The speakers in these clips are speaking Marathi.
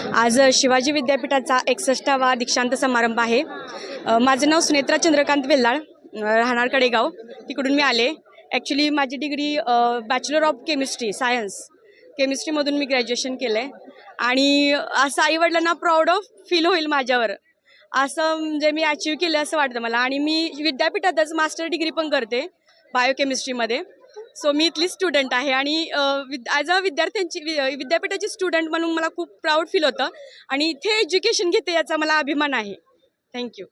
आज शिवाजी विद्यापीठाचा एकसष्टावा दीक्षांत समारंभ आहे. माझं नाव सुनेत्रा चंद्रकांत वेल्लाळ राहणार कडेगाव. तिकडून मी आले. ॲक्च्युली माझी degree bachelor of chemistry science केमिस्ट्रीमधून मी ग्रॅज्युएशन केलं आहे आणि असं आईवडिलांना प्राऊड ऑफ फील होईल माझ्यावर. असं म्हणजे मी अचीव केलं असं वाटतं मला. आणि मी विद्यापीठातच मास्टर डिग्री पण करते बायोकेमिस्ट्रीमध्ये सो मी इथली स्टुडंट आहे आणि विद ॲज अ विद्यार्थ्यांची वि- विद्यापीठाची स्टुडंट म्हणून मला खूप प्राऊड फील होतं आणि इथे एज्युकेशन घेते याचा मला अभिमान आहे. थँक्यू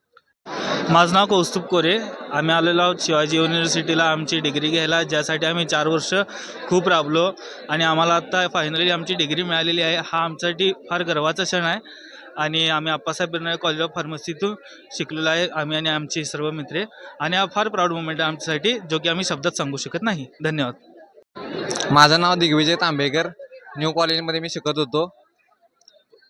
माझं नाव कौस्तुभ कोरे. आम्ही आलेलो आहोत शिवाजी युनिव्हर्सिटीला आमची डिग्री घ्यायला. ज्यासाठी आम्ही चार वर्ष खूप राबलो आणि आम्हाला आत्ता फायनली आमची डिग्री मिळालेली आहे. हा आमच्यासाठी फार गर्वाचा क्षण आहे. आणि आम्ही आप्पासाहेब बिर्नाळे कॉलेज ऑफ फार्मसीतून शिकलेलो आहे आम्ही आणि आमचे सर्व मित्रे. आणि हा फार प्राऊड मुमेंट आहे आमच्यासाठी जो की आम्ही शब्दात सांगू शकत नाही. धन्यवाद. माझं नाव दिग्विजय तांबेकर. न्यू कॉलेजमध्ये मी शिकत होतो.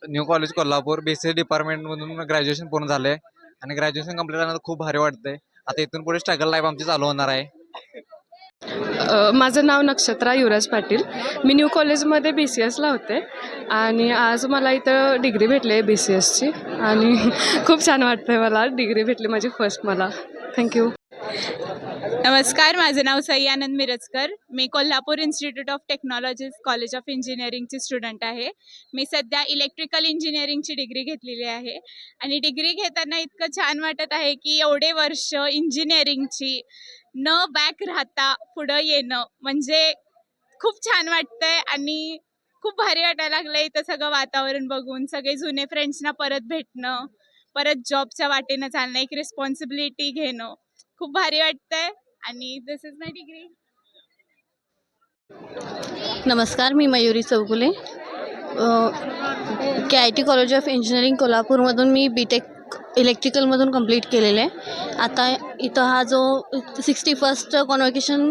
New college Kolhapur B C डिपार्टमेंटमधून graduation पूर्ण झालं आहे आणि ग्रॅज्युएशन कंप्लीट झाल्यानंतर खूप भारी वाटतंय. आता इथून पुढे स्ट्रगल लाईफ आमची चालू होणार आहे. माझं नाव नक्षत्रा युवराज पाटील. मी न्यू कॉलेजमध्ये बी सी एसला होते आणि आज मला इथं डिग्री भेटली आहे बी सी एसची आणि खूप छान वाटतं आहे मला डिग्री भेटली माझी फर्स्ट मला. थँक्यू नमस्कार माझं नाव सई आनंद मिरजकर. मी Kolhapur institute of technologies college of इंजिनिअरिंगची student आहे. मी सध्या इलेक्ट्रिकल इंजिनिअरिंगची डिग्री घेतलेली आहे. आणि डिग्री घेताना इतकं छान वाटत आहे की एवढे वर्ष इंजिनिअरिंगची न बॅक राहता पुढं येणं. म्हणजे खूप छान वाटतंय आणि खूप भारी वाटायला लागलंय इथं सगळं वातावरण बघून. सगळे जुने फ्रेंड्सना परत भेटणं परत जॉबच्या वाटेनं चालणं एक रिस्पॉन्सिबिलिटी घेणं. खूप भारी वाटतंय आणि दिस इज माय डिग्री नमस्कार मी Mayuri Chougule. K I T college of engineering कोल्हापूरमधून मी बी टेक इलेक्ट्रिकलमधून कंप्लीट केलेलं आहे. आता इथं हा जो सिक्स्टी फर्स्ट कॉन्वकेशन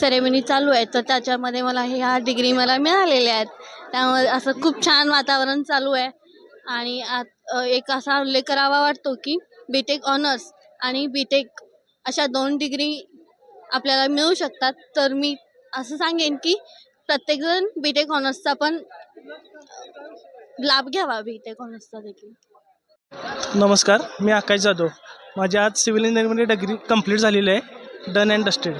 सेरेमनी चालू आहे तर त्याच्यामध्ये मला ह्या डिग्री मला मिळालेल्या आहेत. त्यामुळे असं खूप छान वातावरण चालू आहे. आणि आत एक असा उल्लेख करावा वाटतो की बी टेक ऑनर्स आणि बी टेक अशा दोन डिग्री आपल्याला मिळू शकतात. तर मी असं सांगेन की प्रत्येकजण बी टेक ऑनर्सचा पण लाभ घ्यावा. बी टेक ऑनर्सचा देखील. नमस्कार मी आकाश जाधव. माझी आज सिव्हिल इंजिनिअरिंगमध्ये डिग्री कंप्लीट झालेली आहे डन अँड डस्टेड.